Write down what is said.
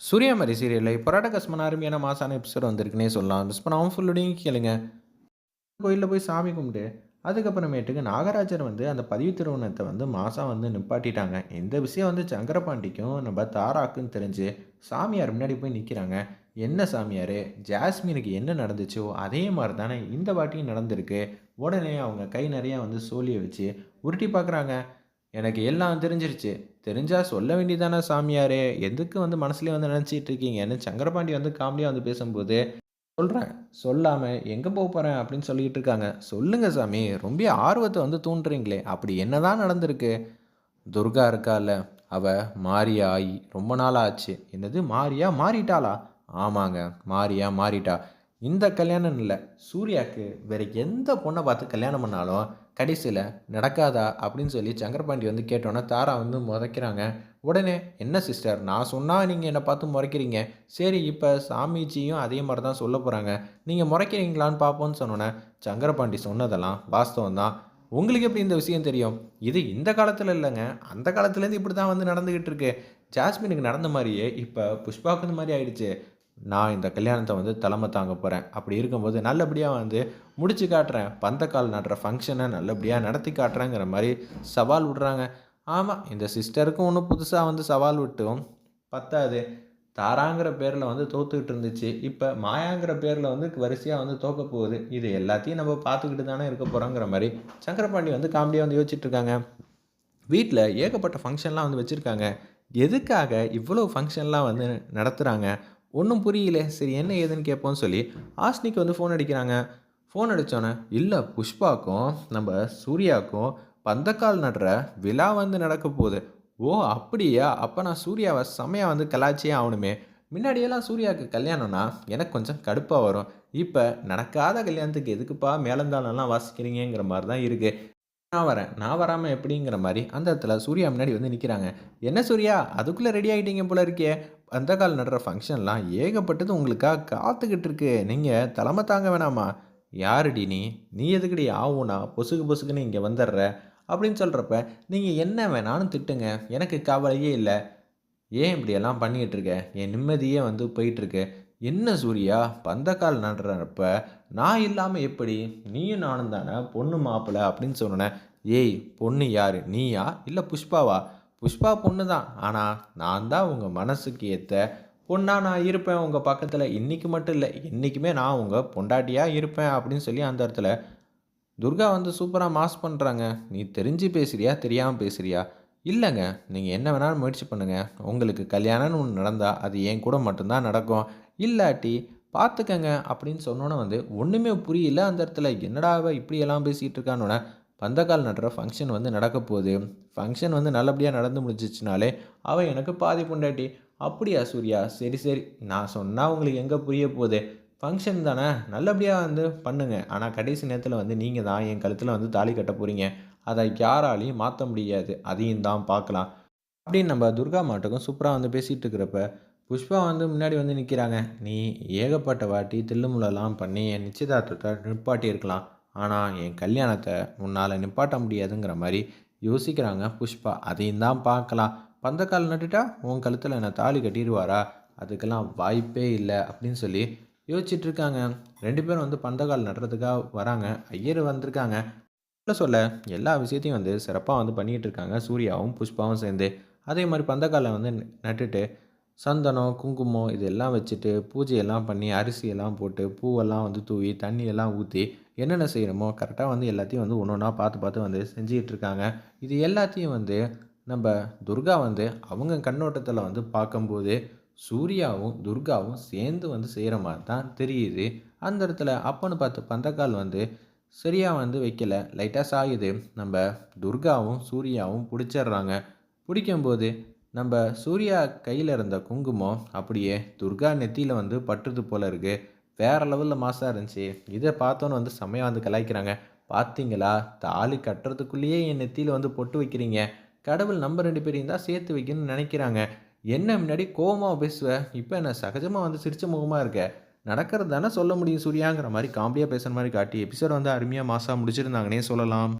சூரியமரி சீரியலில் இப்போ கஸ்மன் அருமையான மாசான எபிசோட் வந்திருக்குன்னே சொல்லலாம். மிஸ் பண்ணாமல் ஃபுல்லோடையும் கேளுங்க. கோயிலில் போய் சாமி கும்பிட்டு அதுக்கப்புறமேட்டுக்கு நாகராஜர் வந்து அந்த பதிவு திருமணத்தை வந்து மாதம் வந்து நிப்பாட்டிட்டாங்க. இந்த விஷயம் வந்து சங்கரபாண்டிக்கும் நம்ம தாராக்குன்னு தெரிஞ்சு சாமியார் முன்னாடி போய் நிற்கிறாங்க என்ன சாமியார்? ஜாஸ்மினுக்கு என்ன நடந்துச்சோ அதே மாதிரி தானே இந்த வாட்டியும் நடந்திருக்கு. உடனே அவங்க கை நிறையா வந்து சோழியை வச்சு உருட்டி பார்க்குறாங்க. எனக்கு எல்லாம் தெரிஞ்சிருச்சு. தெரிஞ்சால் சொல்ல வேண்டியதானே சாமியாரே. எதுக்கு வந்து மனசுலேயே வந்து நினச்சிட்டு இருக்கீங்கன்னு சங்கரபாண்டி வந்து காமெடியாக வந்து பேசும்போது சொல்கிறேன் சொல்லாமல் எங்கே போக போகிறேன் அப்படின்னு சொல்லிக்கிட்டு இருக்காங்க. சொல்லுங்கள் சாமி ரொம்ப ஆர்வத்தை வந்து தூண்டுறீங்களே. அப்படி என்ன தான் நடந்திருக்கு? துர்கா இருக்கால. அவ மாரியா ஆகி ரொம்ப நாளாக ஆச்சு. என்னது மாரியா மாறிட்டாளா? ஆமாங்க மாரியா மாறிட்டா. இந்த கல்யாணம் இல்லை. சூர்யாவுக்கு வேறு எந்த பொண்ணை பார்த்து கல்யாணம் பண்ணாலும் கடைசியில் நடக்காதா அப்படின்னு சொல்லி சங்கரபாண்டி வந்து கேட்டோன்னே தாரா வந்து முறைக்கிறாங்க. உடனே என்ன சிஸ்டர் நான் சொன்னால் நீங்கள் என்னை பார்த்து முறைக்கிறீங்க. சரி இப்போ சாமிஜியும் அதே மாதிரி தான் சொல்ல போகிறாங்க நீங்கள் முறைக்கிறீங்களான்னு பார்ப்போன்னு சொன்னோன்னே சங்கரபாண்டி சொன்னதெல்லாம் வாஸ்தவம் தான். உங்களுக்கு எப்படி இந்த விஷயம் தெரியும்? இது இந்த காலத்தில் இல்லைங்க. அந்த காலத்துலேருந்து இப்படி தான் வந்து நடந்துக்கிட்டு இருக்கு. ஜாஸ்மினுக்கு நடந்த மாதிரியே இப்போ புஷ்பாவுக்கு இந்த மாதிரி ஆயிடுச்சு. நான் இந்த கல்யாணத்தை வந்து தலைமை தாங்க போகிறேன் அப்படி இருக்கும்போது நல்லபடியாக வந்து முடிச்சு காட்டுறேன். பந்தக்கால் நடுற ஃபங்க்ஷனை நல்லபடியாக நடத்தி காட்டுறேங்கிற மாதிரி சவால் விட்றாங்க. ஆமாம் இந்த சிஸ்டருக்கும் ஒன்றும் புதுசாக வந்து சவால் விட்டும். பத்தாது. தாராங்கிற பேரில் வந்து தோத்துக்கிட்டு இருந்துச்சு. இப்போ மாயாங்கிற பேரில் வந்து வரிசையாக வந்து தோக்க போகுது. இது எல்லாத்தையும் நம்ம பார்த்துக்கிட்டு தானே இருக்க போகிறோங்கிற மாதிரி சங்கரபாண்டி வந்து காமெடியாக வந்து யோசிச்சுட்ருக்காங்க வீட்டில் ஏகப்பட்ட ஃபங்க்ஷன்லாம் வந்து வச்சுருக்காங்க. எதுக்காக இவ்வளோ ஃபங்க்ஷன்லாம் வந்து நடத்துகிறாங்க ஒன்றும் புரியல. சரி என்ன ஏதுன்னு கேட்போம்னு சொல்லி ஆஸ்னிக்கு வந்து ஃபோன் அடிக்கிறாங்க. ஃபோன் அடித்தோன்னே இல்லை புஷ்பாக்கும் நம்ம சூர்யாவுக்கும் பந்தக்கால் நடுற விழா வந்து நடக்க போகுது. ஓ அப்படியா? அப்போ நான் சூர்யாவை செம்மையாக வந்து கலாச்சியே ஆகணுமே. முன்னாடியெல்லாம் சூர்யாவுக்கு கல்யாணம்னா எனக்கு கொஞ்சம் கடுப்பாக வரும். இப்போ நடக்காத கல்யாணத்துக்கு எதுக்குப்பா மேலந்தாளம்லாம் வாசிக்கிறீங்கிற மாதிரி தான் இருக்குது நான் வரேன். நான் வராமல் எப்படிங்கிற மாதிரி அந்த இடத்துல சூர்யா முன்னாடி வந்து நிற்கிறாங்க என்ன சூர்யா? அதுக்குள்ளே ரெடி ஆகிட்டீங்க போல இருக்கே. அந்த கால் நடுற ஃபங்க்ஷன்லாம் ஏகப்பட்டது உங்களுக்காக காத்துக்கிட்டு இருக்கு. நீங்கள் தலைமை தாங்க வேணாமா? யாருடி நீ? நீ எதுக்கடி ஆகும்னா பொசுக்கு பொசுக்குன்னு இங்கே வந்துடுற. அப்படின்னு சொல்கிறப்ப நீங்கள் என்ன வேணாலும் திட்டுங்க. எனக்கு கவலையே இல்லை. ஏன் இப்படியெல்லாம் பண்ணிக்கிட்டு இருக்க? என் நிம்மதியே வந்து போயிட்டுருக்கு என்ன சூர்யா பந்தக்கால் நடுறப்ப நான் இல்லாமல் எப்படி? நீயும் நானும் தானே பொண்ணு மாப்பிள்ள அப்படின்னு சொன்னேன் ஏய் பொண்ணு யார்? நீயா? இல்லை புஷ்பாவா? புஷ்பா பொண்ணு தான். ஆனால் நான் தான் உங்கள் மனசுக்கு ஏற்ற பொண்ணாக நான் இருப்பேன். உங்கள் பக்கத்தில் இன்றைக்கி மட்டும் இல்லை என்றைக்குமே நான் உங்கள் பொண்டாட்டியாக இருப்பேன் அப்படின்னு சொல்லி அந்த இடத்துல துர்கா வந்து சூப்பராக மாஸ் பண்ணுறாங்க நீ தெரிஞ்சு பேசுகிறியா தெரியாமல் பேசுகிறியா இல்லைங்க நீங்கள் என்ன வேணாலும் முயற்சி பண்ணுங்கள் உங்களுக்கு கல்யாணம்னு ஒன்று நடந்தால் அது என் கூட மட்டும்தான் நடக்கும். இல்லாட்டி பார்த்துக்கங்க அப்படின்னு சொன்னோன்னே வந்து ஒன்றுமே புரியல அந்த இடத்துல. என்னடாவ இப்படியெல்லாம் பேசிகிட்டு இருக்கானோன்னே பந்தக்கால் நடுற ஃபங்க்ஷன் வந்து நடக்க போகுது. ஃபங்க்ஷன் வந்து நல்லபடியாக நடந்து முடிஞ்சிச்சுனாலே அவன் எனக்கு பாதி பொண்டாட்டி. அப்படியா சூர்யா? சரி சரி. நான் சொன்னால் உங்களுக்கு எங்கே புரிய போகுது? ஃபங்க்ஷன் தானே? நல்லபடியாக வந்து பண்ணுங்கள் ஆனால் கடைசி நேரத்தில் வந்து நீங்கள் தான் என் கழுத்தில் வந்து தாலி கட்ட போகிறீங்க அதை யாராலையும் மாற்ற முடியாது. அதையும் தான் பார்க்கலாம். அப்படின்னு நம்ம துர்கா மாட்டுக்கும் சூப்பராக வந்து பேசிகிட்டு இருக்கிறப்ப புஷ்பா வந்து முன்னாடி வந்து நிற்கிறாங்க நீ ஏகப்பட்ட வாட்டி தில்லுமுள்ளெல்லாம் பண்ணி என் நிச்சயதார்த்தத்தை நிப்பாட்டி இருக்கலாம் ஆனால் என் கல்யாணத்தை உன்னால் நிப்பாட்ட முடியாதுங்கிற மாதிரி யோசிக்கிறாங்க புஷ்பா. அதையும் தான் பார்க்கலாம். பந்தக்கால் நட்டுட்டா உன் கழுத்தில் என்னை தாலி கட்டிடுவாரா? அதுக்கெல்லாம் வாய்ப்பே இல்லை அப்படின்னு சொல்லி யோசிச்சுட்ருக்காங்க. ரெண்டு பேரும் வந்து பந்தக்கால் நடுறதுக்காக வராங்க. ஐயர் வந்திருக்காங்க. சொல்ல சொல்ல எல்லா விஷயத்தையும் வந்து சிறப்பாக வந்து பண்ணிகிட்டு இருக்காங்க சூர்யாவும் புஷ்பாவும் சேர்ந்து. அதே மாதிரி பந்தக்காலை வந்து நட்டுட்டு சந்தனம் குங்குமம் இதெல்லாம் வச்சுட்டு பூஜையெல்லாம் பண்ணி அரிசியெல்லாம் போட்டு பூவெல்லாம் வந்து தூவி தண்ணியெல்லாம் ஊற்றி என்னென்ன செய்யணுமோ கரெக்டாக வந்து எல்லாத்தையும் வந்து ஒன்று ஒன்றா பார்த்து பார்த்து வந்து செஞ்சுக்கிட்டு இருக்காங்க. இது எல்லாத்தையும் வந்து நம்ம துர்கா வந்து அவங்க கண்ணோட்டத்தில் வந்து பார்க்கும்போது சூர்யாவும் துர்காவும் சேர்ந்து வந்து செய்கிற மாதிரி தான் தெரியுது. அந்த இடத்துல அப்பன்னு பார்த்து பந்தக்கால் வந்து சரியாக வந்து வைக்கல. லைட்டாக சாயுது. நம்ம துர்காவும் சூர்யாவும் பிடிச்சிட்றாங்க. பிடிக்கும்போது நம்ம சூர்யா கையில் இருந்த குங்குமம் அப்படியே துர்கா நெத்தியில் வந்து பட்டுறது போல் இருக்குது வேறு லெவலில் மாசாக இருந்துச்சு. இதை பார்த்தோன்னு வந்து செம்மையாக வந்து கலாய்க்கிறாங்க. பார்த்தீங்களா தாலி கட்டுறதுக்குள்ளேயே என் நெத்தியில் வந்து பொட்டு வைக்கிறீங்க. கடவுள் நம்ம ரெண்டு பேரையும் தான் சேர்த்து வைக்கணும்னு நினைக்கிறாங்க. என்ன முன்னாடி கோபமாக பேசுவேன் இப்போ என்ன சகஜமாக வந்து சிரிச்ச முகமாக இருக்க? நடக்கிறது தானே சொல்ல முடியும் சூர்யாங்கிற மாதிரி காமெடியாக பேசுகிற மாதிரி காட்டி எபிசோட் வந்து அருமையாக மாசாக முடிச்சிருந்தாங்கன்னே சொல்லலாம்.